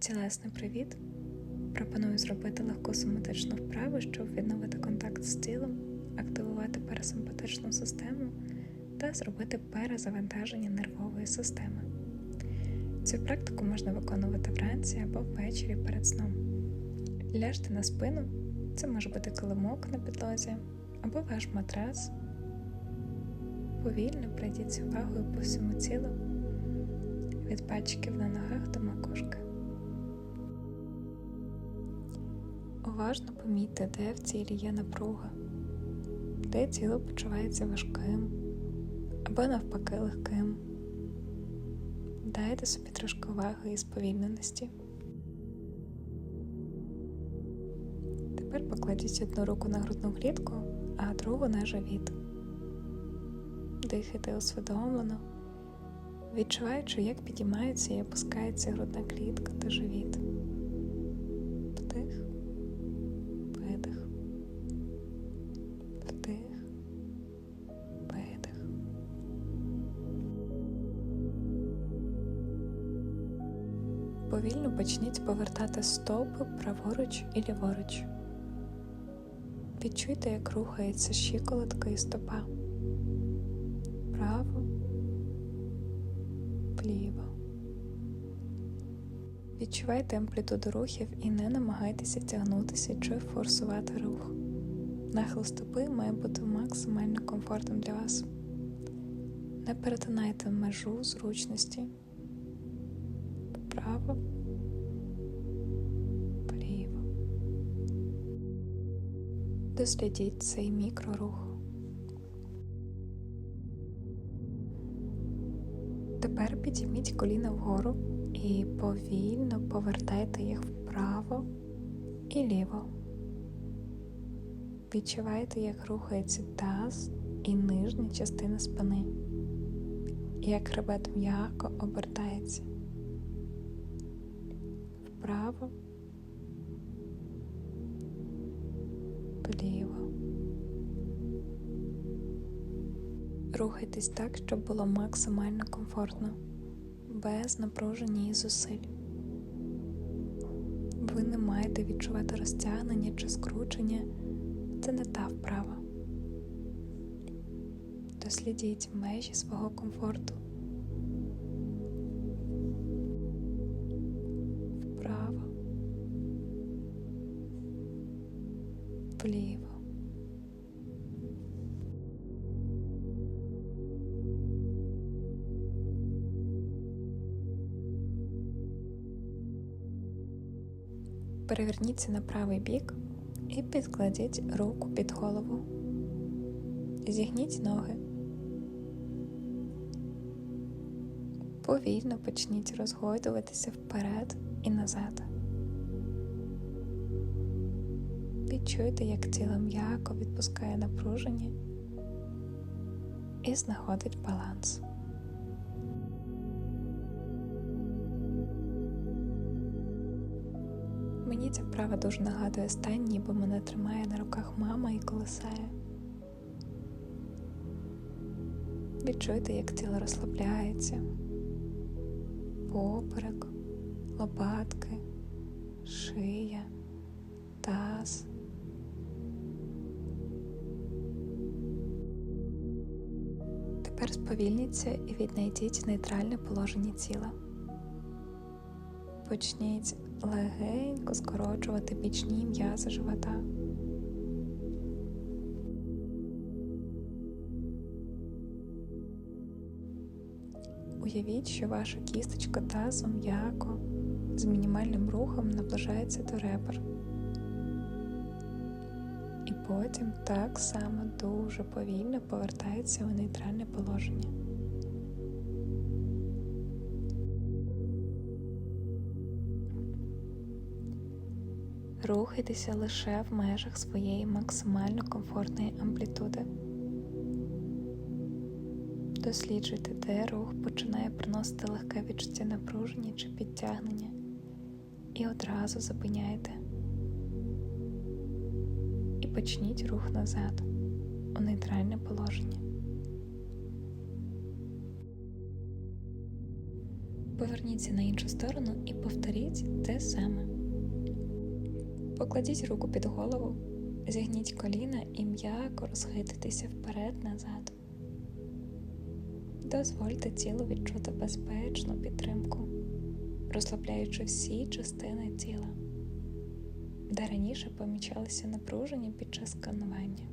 Цілесний привіт! Пропоную зробити легку соматичну вправу, щоб відновити контакт з тілом, активувати парасимпатичну систему та зробити перезавантаження нервової системи. Цю практику можна виконувати вранці або ввечері перед сном. Ляжте на спину, це може бути килимок на підлозі або ваш матрас. Повільно пройдіть увагою по всьому тілу від пальчиків на ногах до макушки. Уважно помітьте, де в тілі є напруга, де тіло почувається важким або навпаки легким. Дайте собі трошки уваги і сповільненості. Тепер покладіть одну руку на грудну клітку, а другу на живіт. Дихайте усвідомлено, відчуваючи, як підіймається і опускається грудна клітка та живіт. Повільно почніть повертати стопи праворуч і ліворуч. Відчуйте, як рухається щиколотка і стопа. Право, вліво. Відчувайте амплітуду рухів і не намагайтеся тягнутися чи форсувати рух. Нахил стопи має бути максимально комфортним для вас. Не перетинайте межу зручності. Вправо, вліво. Дослідіть цей мікрорух. Тепер підійміть коліна вгору і повільно повертайте їх вправо і ліво. Відчувайте, як рухається таз і нижня частина спини, як хребет м'яко обертається вправо, вліво. Рухайтесь так, щоб було максимально комфортно, без напруження і зусиль. Ви не маєте відчувати розтягнення чи скручення, це не та вправа. Дослідіть межі свого комфорту. Вліво. Переверніться на правий бік і підкладіть руку під голову. Зігніть ноги. Повільно почніть розгойдуватися вперед і назад. Відчуйте, як тіло м'яко відпускає напруження і знаходить баланс. Мені ця вправа дуже нагадує стан, ніби мене тримає на руках мама і колесає. Відчуйте, як тіло розслабляється, поперек, лопатки, шия, таз. Тепер сповільніться і віднайдіть нейтральне положення тіла. Почніть легенько скорочувати бічні м'язи живота. Уявіть, що ваша кісточка тазу м'яко з мінімальним рухом наближається до ребер. І потім так само дуже повільно повертається у нейтральне положення. Рухайтеся лише в межах своєї максимально комфортної амплітуди. Досліджуйте, де рух починає приносити легке відчуття напруження чи підтягнення, і одразу зупиняйте. Почніть рух назад у нейтральне положення. Поверніться на іншу сторону і повторіть те саме. Покладіть руку під голову, зігніть коліна і м'яко розхититися вперед-назад. Дозвольте тілу відчути безпечну підтримку, розслабляючи всі частини тіла, де раніше помічалися напруження під час сканування.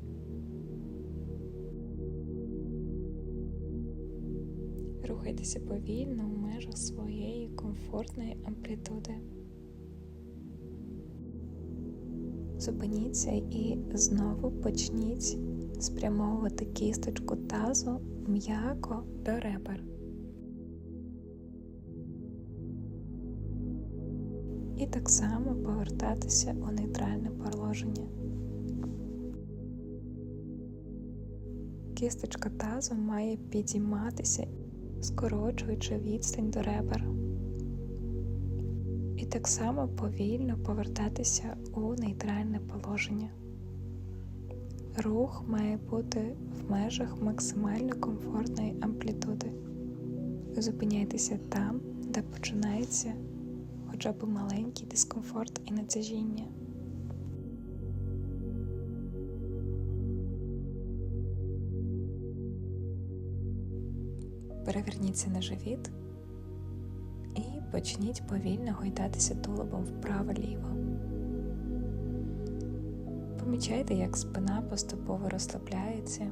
Рухайтеся повільно в межах своєї комфортної амплітуди. Зупиніться і знову почніть спрямовувати кісточку тазу м'яко до ребер. І так само повертатися у нейтральне положення. Кісточка тазу має підійматися, скорочуючи відстань до ребер. І так само повільно повертатися у нейтральне положення. Рух має бути в межах максимально комфортної амплітуди. Зупиняйтеся там, де починається хоча б маленький дискомфорт і натяжіння. Переверніться на живіт і почніть повільно гойдатися тулубом вправо-ліво. Помічайте, як спина поступово розслабляється,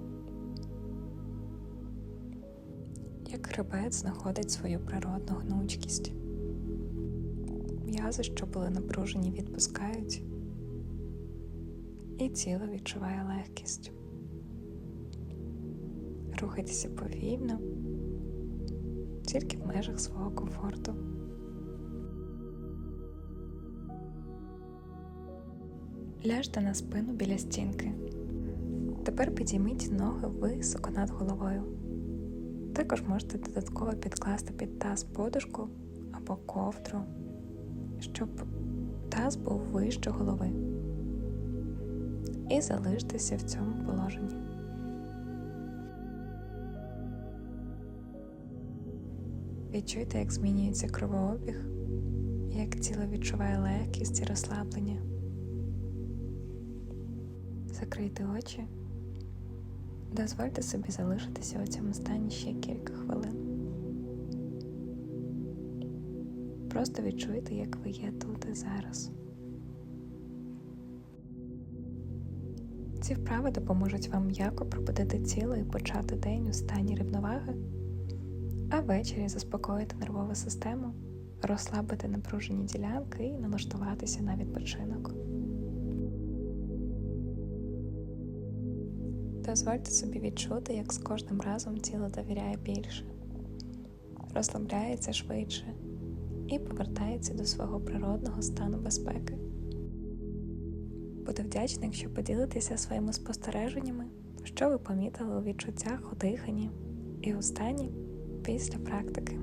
як хребет знаходить свою природну гнучкість. М'язи, що були напружені, відпускають, і тіло відчуває легкість. Рухайтеся повільно, тільки в межах свого комфорту. Ляжте на спину біля стінки. Тепер підійміть ноги високо над головою. Також можете додатково підкласти під таз подушку або ковдру, щоб таз був вище голови. І залиштеся в цьому положенні. Відчуйте, як змінюється кровообіг, як тіло відчуває легкість і розслаблення. Закрийте очі, дозвольте собі залишитися у цьому стані ще кілька хвилин. Просто відчуйте, як ви є тут і зараз. Ці вправи допоможуть вам м'яко пробудити тіло і почати день у стані рівноваги, а ввечері заспокоїти нервову систему, розслабити напружені ділянки і налаштуватися на відпочинок. Дозвольте собі відчути, як з кожним разом тіло довіряє більше, розслабляється швидше і повертається до свого природного стану безпеки. Буду вдячна, якщо поділитеся своїми спостереженнями, що ви помітили у відчуттях у диханні і у стані після практики.